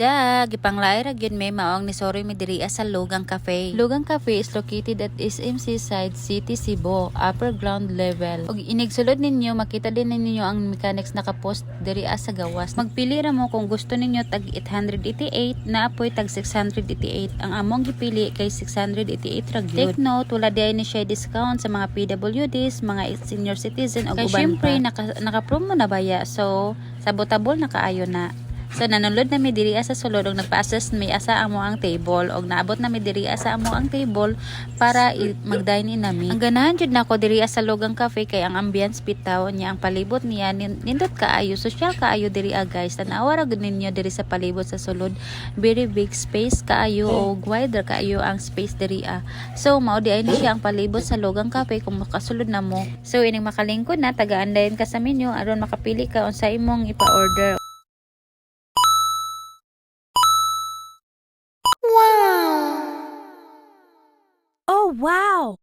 Ja, gipanglay ra gyud may maong ni Sorry mi diri sa Lugang Cafe. Lugang Cafe is located at SMC Side City, Cebu, upper ground level. Ug inigsulod ninyo makita din ninyo ang mechanics nakapost diri sa gawas. Magpili ra mo kung gusto ninyo tag 888 na apoy tag 688. Ang among gipili kay 688 ra gyud. Take note wala di ni siya discount sa mga PWDs, mga senior citizen Kay uban syempre, pa. naka, naka-promo na baya. So, sabotable na kaayo na. So nanulod na mi sa sulod og nagpa-assess mi asa amo ang table og naabot na mi diri sa amo ang table para mag-dine in nami. Ang ganahan jud nako diri sa Lugang Cafe kay ang ambience bitaw niya ang palibot niya nin- nindot kaayo social kaayo diri guys. Tanawa ra gud ninyo diri sa palibot sa sulod. Very big space kaayo og wider kaayo ang space diri. So mao di ay ni siya ang palibot sa Lugang Cafe kung makasulod na mo. So ining makalingkod na taga-andayon ka sa menu aron makapili ka unsa imong ipa-order wow!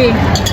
Itlog big.